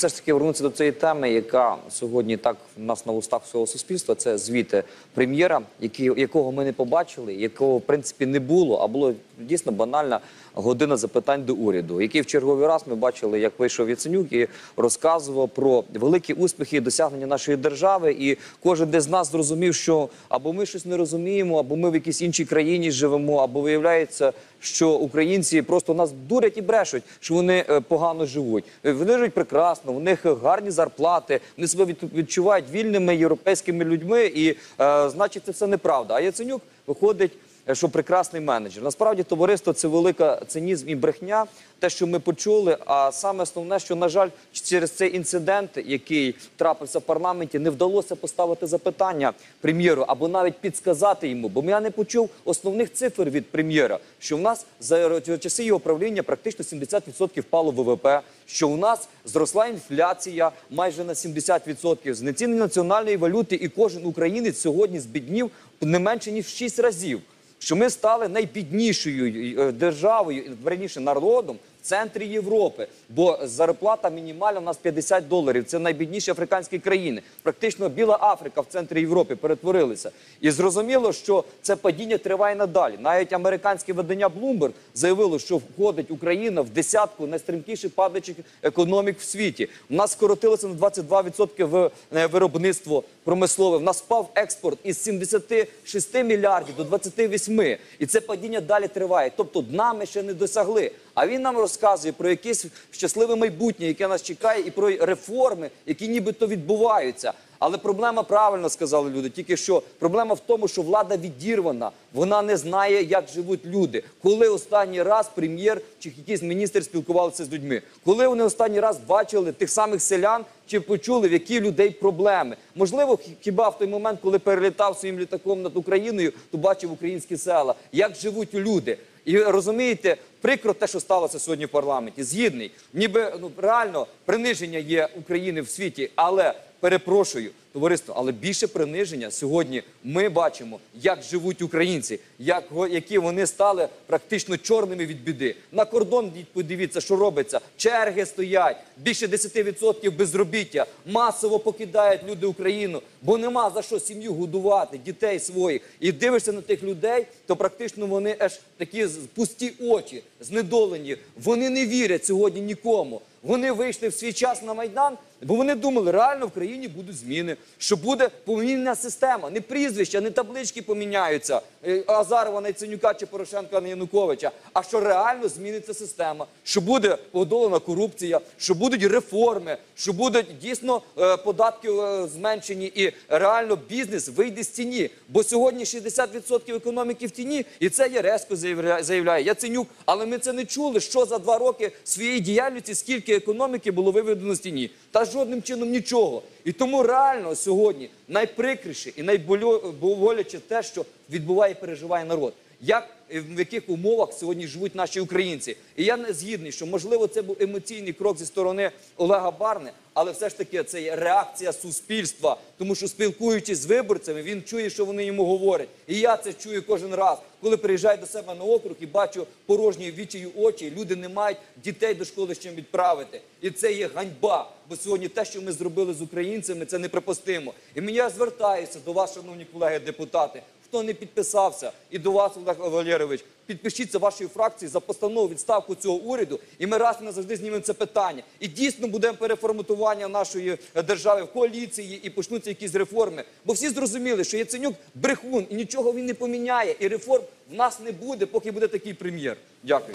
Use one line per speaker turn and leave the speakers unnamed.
Все ж таки вернутися до цієї теми, яка сьогодні так в нас на устах всього суспільства. Це звіти прем'єра, якого ми не побачили, якого в принципі не було, а було дійсно банальна година запитань до уряду, який в черговий раз ми бачили, як вийшов Яценюк і розказував про великі успіхи і досягнення нашої держави. І кожен де з нас зрозумів, що або ми щось не розуміємо, або ми в якійсь іншій країні живемо, або виявляється, що українці просто нас дурять і брешуть, що вони е, погано живуть. Вони живуть прекрасно, у них гарні зарплати, вони себе відчувають вільними європейськими людьми, і е, значить це все неправда. А Яценюк виходить. Е, Що прекрасний менеджер. Насправді товариство це велика цинізм і брехня. Те, що ми почули. А саме основне, що на жаль, через цей інцидент, який трапився в парламенті, не вдалося поставити запитання прем'єру або навіть підсказати йому. Бо я не почув основних цифр від прем'єра, що в нас за часи його правління практично 70% впало ВВП, що у нас зросла інфляція майже на 70%, знецінення національної валюти, і кожен українець сьогодні збіднів не менше ніж в 6 разів. Що ми стали найбіднішою е, державою, верніше народом в центрі Європи, бо зарплата мінімальна у нас 50 доларів. Це найбідніші африканські країни. Практично біла Африка в центрі Європи перетворилися. І зрозуміло, що це падіння триває надалі. Навіть американське видання Bloomberg заявило, що входить Україна в десятку найстрімкіших падаючих економік в світі. У нас скоротилося на 22% в е, виробництво промислове. В нас впав експорт із 76 мільярдів до 28. І це падіння далі триває. Тобто дна ми ще не досягли. А він нам розказує про якесь щасливе майбутнє, яке нас чекає, і про реформи, які нібито відбуваються. Але проблема правильно сказали люди. Тільки що проблема в тому, що влада відірвана, вона не знає, як живуть люди. Коли останній раз прем'єр чи якийсь міністр спілкувалися з людьми, коли вони останній раз бачили тих самих селян чи почули, в які людей проблеми. Можливо, хіба в той момент, коли перелітав своїм літаком над Україною, то бачив українські села, як живуть люди. І розумієте, прикро те, що сталося сьогодні в парламенті. Згідний, ніби ну реально приниження є України в світі, але перепрошую, товариство, але більше приниження сьогодні ми бачимо, як живуть українці, як які вони стали практично чорними від біди. На кордон подивіться, що робиться. Черги стоять, більше 10% безробіття. Масово покидають люди Україну, бо нема за що сім'ю годувати, дітей своїх. І дивишся на тих людей, то практично вони аж такі пусті очі, знедолені. Вони не вірять сьогодні нікому. Вони вийшли в свій час на майдан, бо вони думали, реально в країні будуть зміни, що буде помінна система, не прізвища, не таблички поміняються е, Азарова, Найценюка чи Порошенка на Януковича, а що реально зміниться система, що буде подолана корупція, що будуть реформи, що будуть дійсно е, податки е, зменшені, і реально бізнес вийде з тіні. Бо сьогодні 60% економіки в тіні, і це є резко заявляє. Яценюк. Але ми це не чули, що за два роки своєї діяльності скільки економіки було виведено з тіні. Та жодним чином нічого. І тому реально сьогодні найприкріше і найболяче те, що відбуває і переживає народ. Як в яких умовах сьогодні живуть наші українці? І я не згідний, що можливо це був емоційний крок зі сторони Олега Барни, але все ж таки це є реакція суспільства, тому що спілкуючись з виборцями, він чує, що вони йому говорять. І я це чую кожен раз, коли приїжджаю до себе на округ і бачу порожні відчаю очі. Люди не мають дітей до школи з чим відправити. І це є ганьба. Бо сьогодні те, що ми зробили з українцями, це неприпустимо. І мені я звертаюся до вас, шановні колеги депутати. Хто не підписався, і до вас, Олег Валерійович, підпишіться вашої фракції за постанову відставку цього уряду, і ми раз і назавжди знімемо це питання. І дійсно будемо переформатування нашої е, держави в коаліції і почнуться якісь реформи. Бо всі зрозуміли, що Яценюк брехун і нічого він не поміняє, і реформ в нас не буде, поки буде такий прем'єр. Дякую.